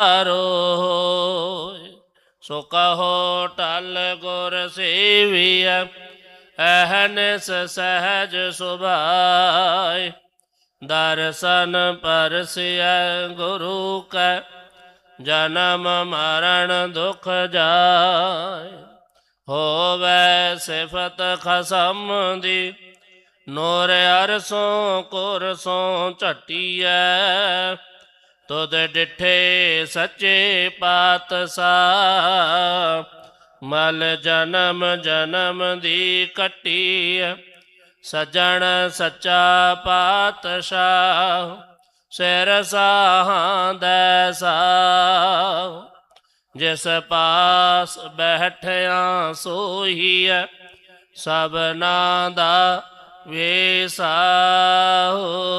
ਹੋਇ ਸੋ ਕਹੋ ਟਲ ਗੁਰ ਸੇਵੀਐ ਅਹਨਸ ਸਹਜ ਸੁਭਾਇ। ਦਰਸ਼ਨ ਪਰਸਿਐ ਗੁਰੂ ਕੈ, ਜਨਮ ਮਰਨ ਦੁਖ ਜਾਏ ਹੋਵੇ ਸਿਫਤ ਖਸਮ ਦੀ, ਨੂਰ ਅਰਸੋਂ ਕੁਰਸੋਂ ਝਟੀਐ। ਤੁਧ ਡਿਠੇ ਸੱਚੇ ਪਾਤਸ਼ਾਹ, ਮਲ ਜਨਮ ਜਨਮ ਦੀ ਕੱਟੀ ਸਜਣ ਸੱਚਾ ਪਾਤਸ਼ਾਹ, ਸਿਰ ਸਾਹਾਂ ਸਾਹ, ਜਿਸ ਪਾਸ ਬੈਠਿਆ ਸੋਹੀਐ, ਸਭਨਾ ਦਾ ਵੇਸਾ ਹੋ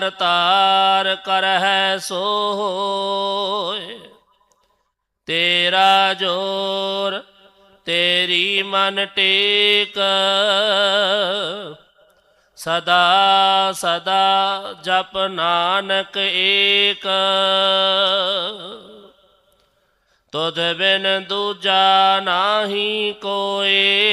ਤਾਰ ਕਰਤਾਰ ਕਰਹਿ ਸੋਏ ਤੇਰਾ ਜੋਰ ਤੇਰੀ ਮਨ ਟੇਕ। ਸਦਾ ਸਦਾ ਜਪ ਨਾਨਕ ਏਕ। ਤੁਧ ਬਿਨ ਦੂਜਾ ਨਾਹੀ ਕੋਏ।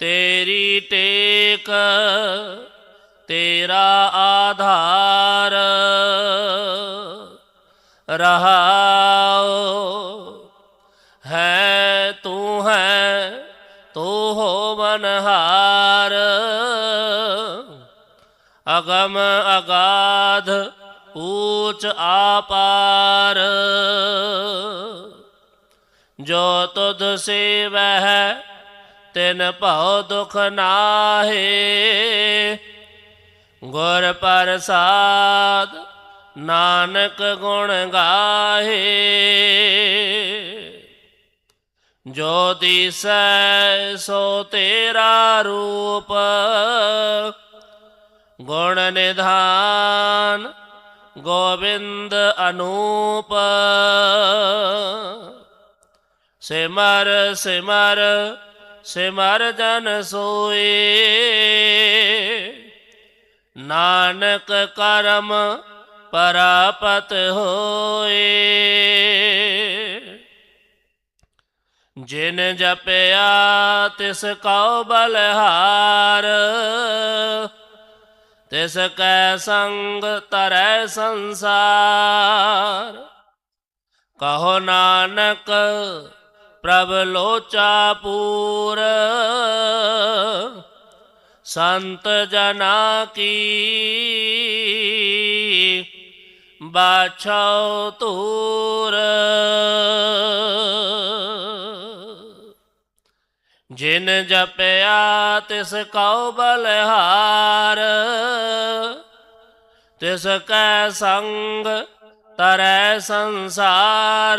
ਤਾਰ ਤੇਰੀ ਟੇਕ, ਤੇਰਾ ਆਧਾਰ। ਰਹਾਉ, ਹੈ ਤੂੰ ਹੈ, ਤੂੰ ਹੋ ਮਨਹਾਰ। ਅਗਮ ਅਗਾਧ, ਊਚ ਆਪਾਰ। ਜੋ ਤੁਧ ਸੇਵਹਿ ਤਿਨ ਭਉ ਦੁਖ ਨਾਹੇ ਗੁਰ ਪ੍ਰਸਾਦ ਨਾਨਕ ਗੁਣ ਗਾਹੇ ਜੋ ਦਿਸੈ ਸੋ ਤੇਰਾ ਰੂਪ ਗੁਣ ਨਿਧਾਨ ਗੋਬਿੰਦ ਅਨੂਪ ਸਿਮਰ ਸਿਮਰ ਸਿਮਰ ਜਨ ਸੋਏ। ਨਾਨਕ ਕਰਮ ਪਰਾਪਤ ਹੋਏ। ਜਿਨ ਜਪਿਆ ਤਿਸ ਕਉ ਬਲਹਾਰ। ਤਿਸ ਕੈ ਸੰਗ ਤਰੈ ਸੰਸਾਰ। ਕਹੋ ਨਾਨਕ ਪ੍ਰਭ ਲੋਚਾ ਪੂਰ। ਸੰਤ ਜਨਾ ਕੀ। ਬਾਛੋ ਤੂਰ ਜਿਨ ਜਪਿਆ ਤਿਸ ਕਉ ਬਲਹਾਰ। ਤਿਸ ਕੈ ਸੰਗ ਤਰੈ ਸੰਸਾਰ।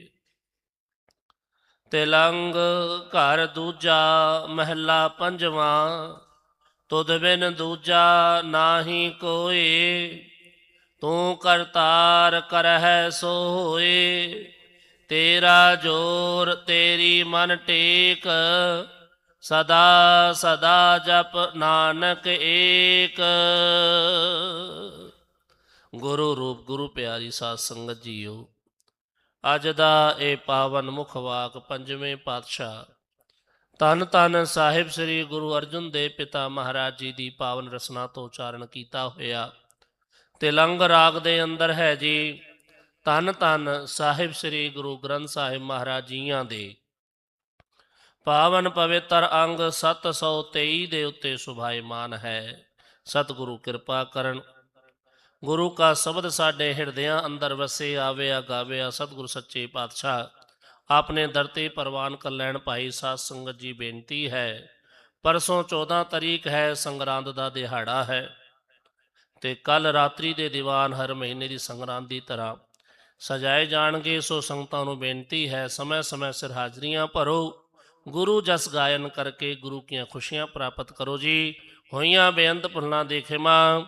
ਤਿਲੰਗ ਘਰ ਦੂਜਾ ਮਹਿਲਾ ਪੰਜਵਾਂ, ਤੁਧ ਬਿਨ ਦੂਜਾ ਨਾਹੀ ਕੋਏ, ਤੂੰ ਕਰਤਾਰ ਕਰਹਿ ਸੋਏ, ਤੇਰਾ ਜੋਰ ਤੇਰੀ ਮਨ ਟੇਕ, ਸਦਾ ਸਦਾ ਜਪ ਨਾਨਕ ਏਕ। ਗੁਰੂ ਰੂਪ, ਗੁਰੂ ਪਿਆਰੀ ਸਾਧ ਸੰਗਤ ਜੀਓ ਅੱਜ ਦਾ ਇਹ ਪਾਵਨ ਮੁਖ ਵਾਕ ਪੰਜਵੇਂ ਪਾਤਸ਼ਾਹ। ਤਨ ਤਨ ਸਾਹਿਬ ਸ੍ਰੀ ਗੁਰੂ ਅਰਜਨ ਦੇਵ ਪਿਤਾ ਮਹਾਰਾਜ ਜੀ ਦੀ ਪਾਵਨ ਰਸਨਾ ਤੋਂ ਉਚਾਰਨ ਕੀਤਾ ਹੋਇਆ। ਤਿਲੰਗ ਰਾਗ ਦੇ ਅੰਦਰ ਹੈ ਜੀ ਤਨ ਤਨ ਸਾਹਿਬ ਸ੍ਰੀ ਗੁਰੂ ਗ੍ਰੰਥ ਸਾਹਿਬ ਮਹਾਰਾਜ ਜੀਆਂ ਦੇ। ਪਾਵਨ ਪਵਿੱਤਰ ਅੰਗ 723 ਦੇ ਉੱਤੇ ਸੁਭਾਈਮਾਨ ਹੈ। ਸਤਿਗੁਰੂ ਕਿਰਪਾ ਕਰਨ ਗੁਰੂ ਕਾ ਸ਼ਬਦ ਸਾਡੇ ਹਿਰਦਿਆਂ ਅੰਦਰ ਵਸੇ ਆਵੇ ਗਾਵੇ ਸਤਿਗੁਰੂ ਸੱਚੇ ਪਾਤਸ਼ਾਹ। ਆਪਣੇ ਦਰ ਤੇ ਪ੍ਰਵਾਨ ਕਰ ਲੈਣ ਭਾਈ ਸਾਧ ਸੰਗਤ ਜੀ ਬੇਨਤੀ ਹੈ, ਪਰਸੋਂ 14 ਤਰੀਕ ਹੈ, ਸੰਗਰਾਂਦ ਦਾ ਦਿਹਾੜਾ ਹੈ। ਤੇ ਕੱਲ ਰਾਤਰੀ ਦੇ ਦੀਵਾਨ ਹਰ ਮਹੀਨੇ ਦੀ ਸੰਗਰਾਂਦ ਦੀ ਤਰ੍ਹਾਂ ਸਜਾਏ ਜਾਣਗੇ, ਸੋ ਸੰਗਤਾਂ ਨੂੰ ਬੇਨਤੀ ਹੈ, ਸਮੇਂ-ਸਮੇਂ ਸਿਰ ਹਾਜ਼ਰੀਆਂ ਭਰੋ। ਗੁਰੂ ਜਸ ਗਾਇਨ ਕਰਕੇ ਗੁਰੂ ਕੀਆਂ ਖੁਸ਼ੀਆਂ ਪ੍ਰਾਪਤ ਕਰੋ ਜੀ। ਹੋਈਆਂ ਬੇਅੰਤ ਭੁੱਲਾਂ ਦੇ ਖਿਮਾ।